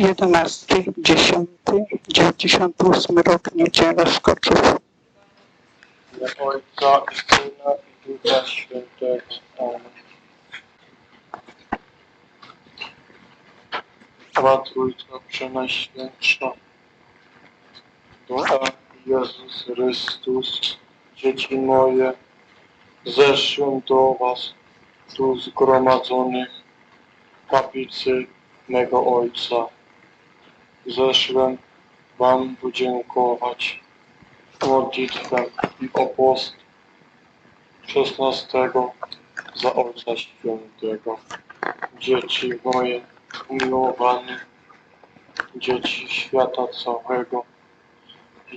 11, 10, 98 rok, niedziela Skoczów. Imię Ojca i Syna i Ducha Świętego. Amen. Cała Trójca Przenajświętsza, Ducha Jezus Chrystus, dzieci moje, zeszłem do Was, tu zgromadzonych kaplicy mego Ojca. Zeszłem Wam podziękować modlitwę i o post 16 za Ojca Świętego. Dzieci moje umiłowane, dzieci świata całego,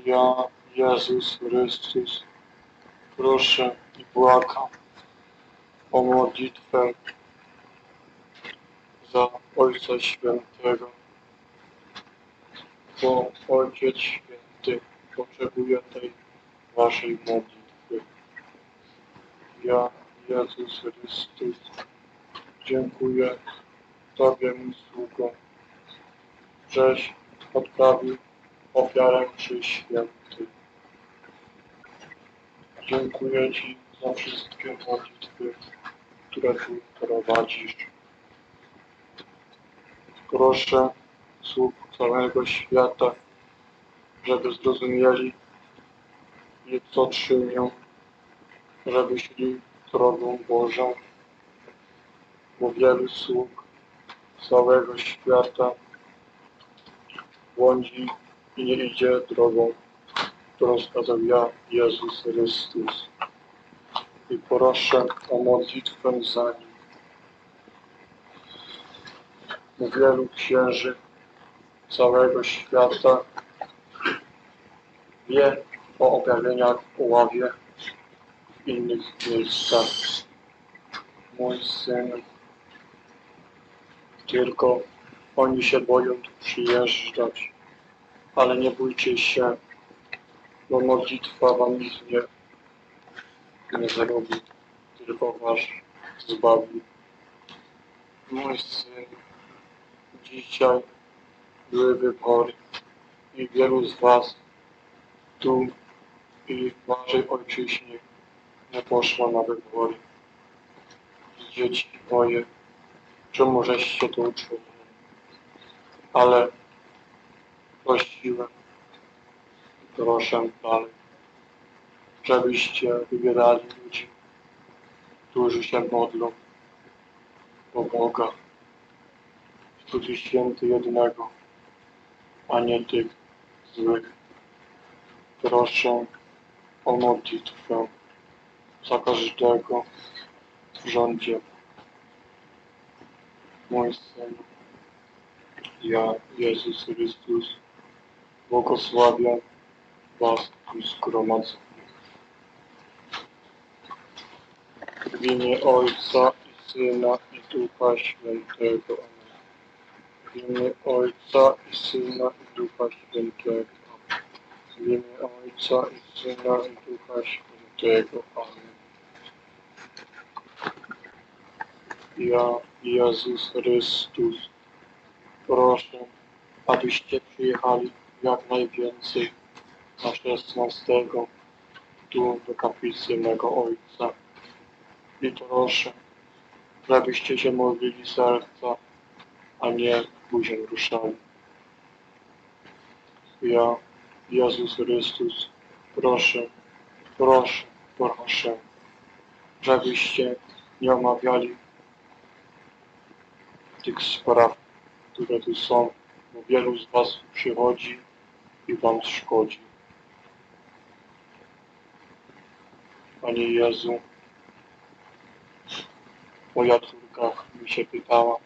ja, Jezus Chrystus, proszę i błagam o modlitwę za Ojca Świętego, bo Ojciec Święty potrzebuję tej Waszej modlitwy. Ja, Jezus Chrystus, dziękuję Tobie, mój sługo, żeś odprawił ofiarę przy święty. Dziękuję Ci za wszystkie modlitwy, które Tu prowadzisz. Proszę całego świata, żeby zrozumieli i co czynią, żeby szli drogą Bożą. Bo wielu sług całego świata błądzi i nie idzie drogą, którą wskazał ja, Jezus Chrystus. I proszę o modlitwę za. Bo wielu księży całego świata wie o objawieniach w Oławie w innych miejscach. Mój syn, tylko oni się boją tu przyjeżdżać, ale nie bójcie się, bo modlitwa wam nic nie, nie zrobi, tylko was zbawi. Mój syn, dzisiaj były wybory i wielu z was tu i w waszej ojczyźnie nie poszło na wybory. Dzieci moje, czemu żeście to uczynili? Ale prosiłem, proszę dalej, żebyście wybierali ludzi, którzy się modlą do Boga, Duchu Święty jednego, a nie tych złych. Proszę o modlitwę za każdego w rządzie. Mój Syn, ja, Jezus Chrystus, błogosławiam Was zgromadzonych. W imię Ojca i Syna i Ducha Świętego. W imię Ojca i Syna i Ducha Świętego. W imię Ojca i Syna i Ducha Świętego. Amen. Ja, Jezus Chrystus, proszę, abyście przyjechali jak najwięcej na 16 tu do kaplicy mego Ojca. I proszę, żebyście się modlili serca, a nie buzią ruszali. Ja, Jezus Chrystus, proszę, proszę, proszę, żebyście nie omawiali tych spraw, które tu są, bo wielu z Was przychodzi i Wam szkodzi. Panie Jezu, moja córka mi się pytała,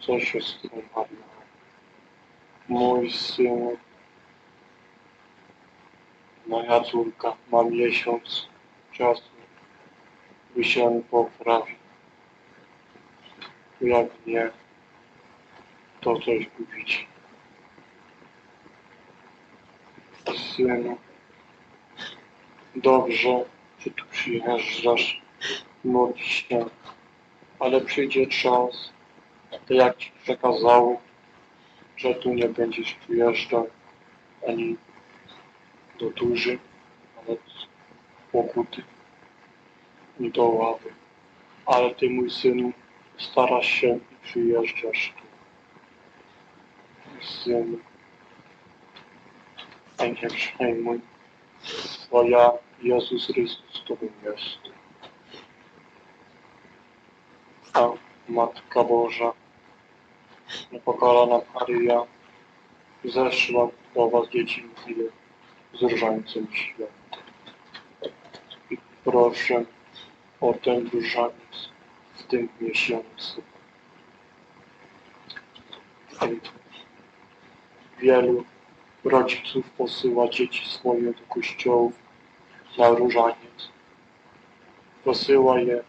co się Marią. Mój syn, moja córka ma miesiąc czasu, by się poprawić. Jak nie, to coś gubić. Synu, dobrze, że tu przyjeżdżasz, modlisz się, ale przyjdzie czas, to jak Ci przekazały, że tu nie będziesz przyjeżdżał ani do duży, nawet pokuty, ni do ławy. Ale ty, mój synu, starasz się i przyjeżdżasz tu. Mój synu, a nie przejmuj, bo ja, Jezus Chrystus, z Tobą jest. A Matka Boża, niepokalana Maryja, zeszła do Was, dzieci miłe, z różańcem świętym. I proszę o ten różaniec w tym miesiącu. Wielu rodziców posyła dzieci swoje do kościołów na różaniec. Posyła je,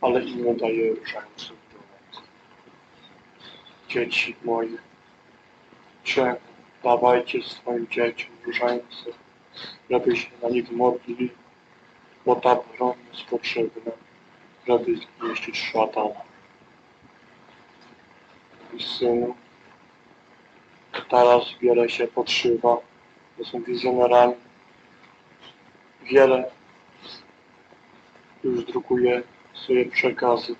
ale im daje różańców. Dzieci moje, czemu dawajcie swoim dzieciom różańce, żeby się na nich modlili, bo ta broń jest potrzebna, żeby zniszczyć szatana. I synu, teraz wiele się podszywa, to są wizjonerami. Wiele już drukuje swoje przekazy,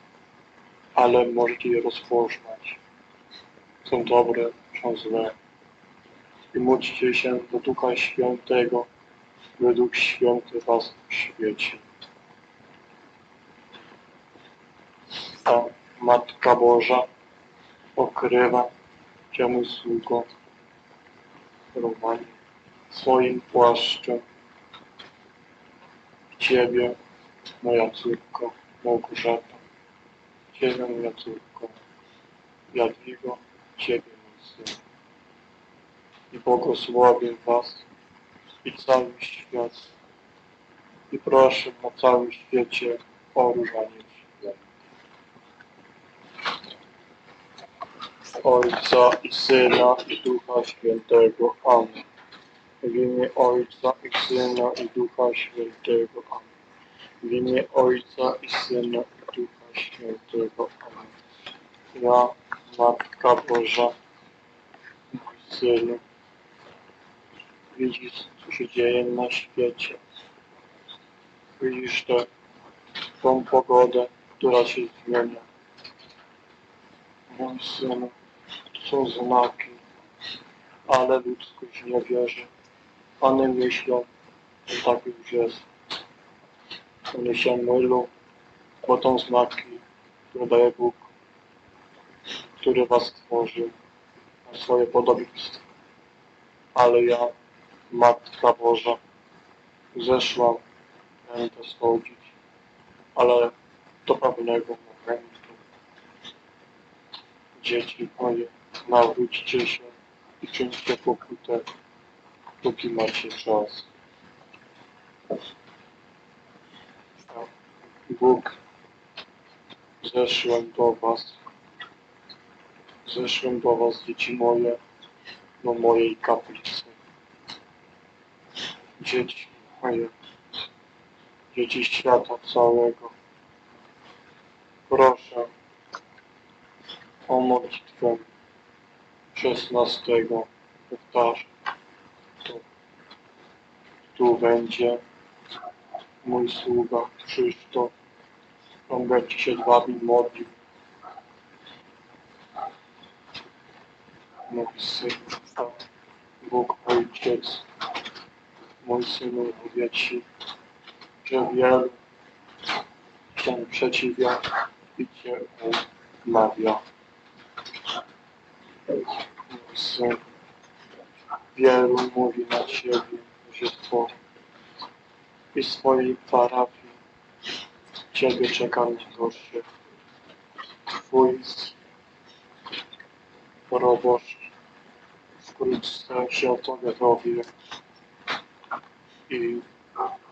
ale możecie je rozpoznać. Są dobre, są złe. I módlcie się do Ducha Świętego, by Duch Święty was świeci. A Matka Boża okrywa Cię mój sługo swoim płaszczem. Ciebie, moja córko Małgorzata, Ciebie, moja córko Jadwigo, Ciebie, mój syn. I błogosławię Was i cały świat. I proszę na całym świecie o różanie. Ojca i Syna i Ducha Świętego. Amen. W imię Ojca i Syna i Ducha Świętego. Amen. W imię Ojca i Syna i Ducha Świętego. Amen. Ja, Matka Boża, Synu, widzisz, co się dzieje na świecie. Widzisz tę tą pogodę, która się zmienia. Mój synu, są znaki, ale ludzkość nie wierzy. One myślą, że tak już jest. One się mylą, bo to znaki, które daje Bóg, który was stworzył na swoje podobieństwo. Ale ja, Matka Boża, zeszłam, to schodzić, ale do pewnego momentu Dzieci moje, nawróćcie się i czyńcie pokutę, póki macie czas. Bóg, zeszłem do was, zeszłem do was, dzieci moje, do mojej kaplicy. Dzieci moje, dzieci świata całego, proszę, o modlitwę szesnastego powtarzam. Tu, tu będzie mój sługa Krzysztof. On będzie się z wami modlił. Mój syn, Bóg Ojciec, mój synu mówię Ci, że wielu się przeciwia i Cię umawia. Syn. Wielu mówi na Ciebie, że stworzy i swojej parafii Ciebie czeka najgorsze. Twój proboszcz wkrótce się o Tobie dowie i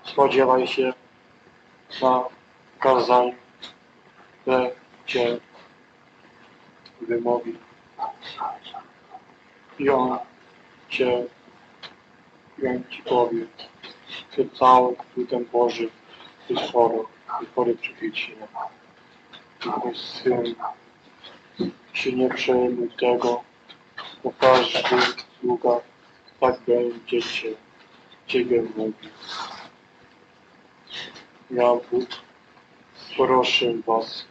spodziewaj się na kazaniu, że Cię wymowi i on cię i ci powie, że cały ten Boży jest chory i chory psychicznie. Syn się nie przejmuj tego, bo każdy sługa tak będziecie Ciebie mówił. Ja Bóg, proszę Was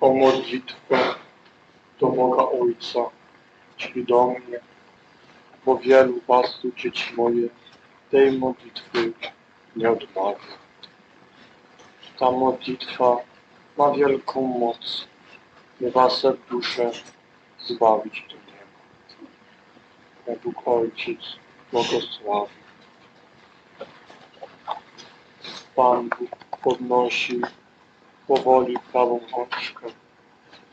o modlitwę do Boga Ojca, czyli do mnie, bo wielu Was dzieci moje, tej modlitwy nie odmawia. Ta modlitwa ma wielką moc, by Wasze dusze zbawić Bóg Ojciec błogosławi. Pan Bóg podnosi powoli prawą rączkę,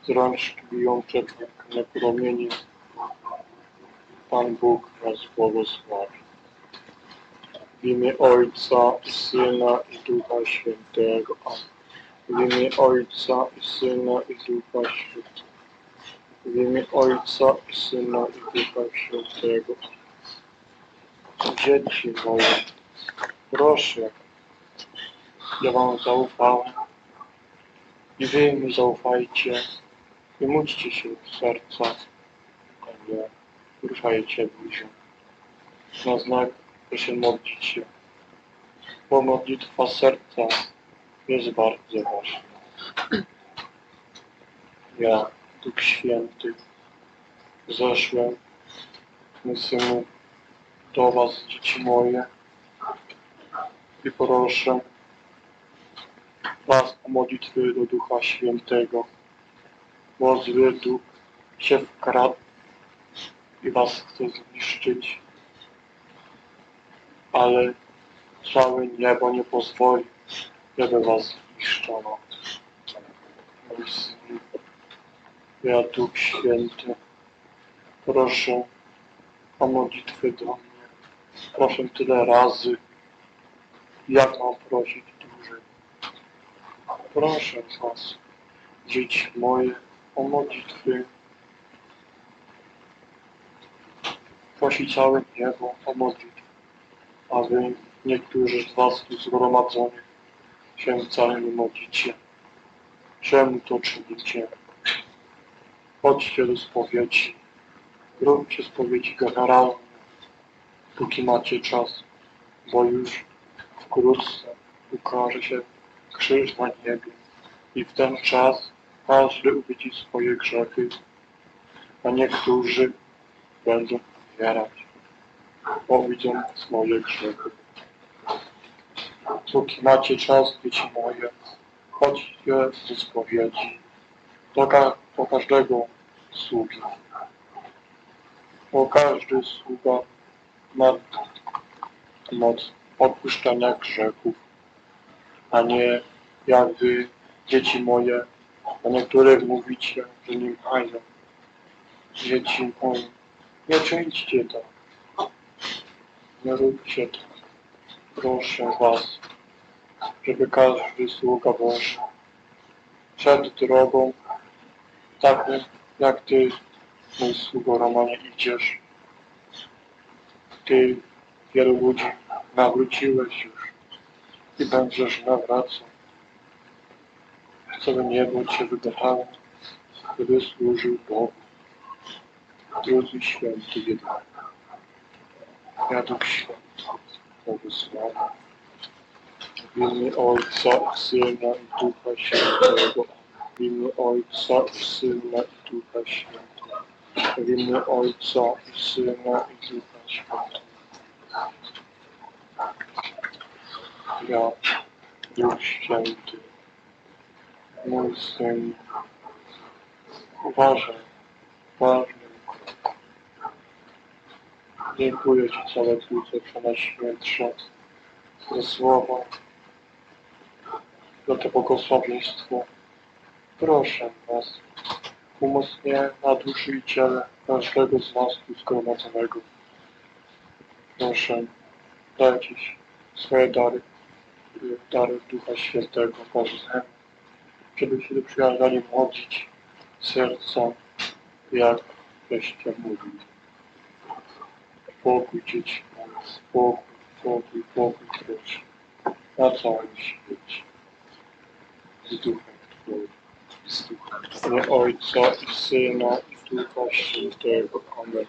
z rączki bijące piękne promienie. Pan Bóg nas błogosławi. W imię Ojca Syna i Ducha Świętego. W imię Ojca Syna i Ducha Świętego. W imię Ojca Syna i Ducha Świętego. Dzieci moje, proszę, ja Wam zaufałem i Wy mi zaufajcie i módlcie się w serca, a nie ruszajcie buzią. Na znak, że się modlicie, bo modlitwa serca jest bardzo ważna. Ja, Duch Święty, zeszłem, mój Synu, do Was, dzieci moje, i proszę Was o modlitwy do Ducha Świętego, bo zły Duch się wkradł i Was chce zniszczyć, ale całe niebo nie pozwoli, żeby Was zniszczono. Mój Synu, ja Duch Święty, proszę o modlitwy do mnie. Proszę tyle razy, jak mam prosić dłużej. Proszę Was, dzieci moje, o modlitwy. Prosi całe niebo o modlitwę, a Wy, niektórzy z Was tu zgromadzonych, się wcale nie modlicie. Czemu to czynicie? Chodźcie do spowiedzi. Róbcie spowiedzi generalne, póki macie czas, bo już wkrótce ukaże się krzyż na niebie i w ten czas każdy uwidzi swoje grzechy, a niektórzy będą umierać, bo widzą swoje grzechy. Póki macie czas, dzieci moje, chodźcie do spowiedzi, do, do każdego sługi, bo każdy sługa ma moc odpuszczania grzechów, a nie jak wy, dzieci moje, a niektórych mówicie, że nie mają. Dzieci moje, nie czyńcie tak. Nie róbcie tak. Proszę was, żeby każdy sługa Boży przed drogą taką, jak ty, mój sługo Romanie, idziesz. Ty wielu ludzi nawróciłeś już i będziesz nawracał. Całe niebo Cię wybrało, żeby służył Bogu. Drodzy święty jednak. Ja Duch Święty, błogosławię. W imię Ojca Syna i Ducha Świętego. W Ojca i Syna i Ducha Świętego. W imię Ojca i Syna i Ducha Świętego. Ja, Duch Święty, mój Syn, uważaj, krok. Dziękuję Ci całe Trójce Przenajświętsze za słowa, za to błogosławieństwo. Proszę Was, umocnię na duszy i ciele każdego z nas tu zgromadzonego. Proszę, swoje dary, dary Ducha Świętego Boże, żeby się przyjaźniali modlić serca, jak żeście mówili. Pokój dzieci spokój, pokój, pokój proszę, na całym świecie. Z Duchem Twoim, z Duchem Twoim. Ojca i Syna i Ducha Świętego. Amen.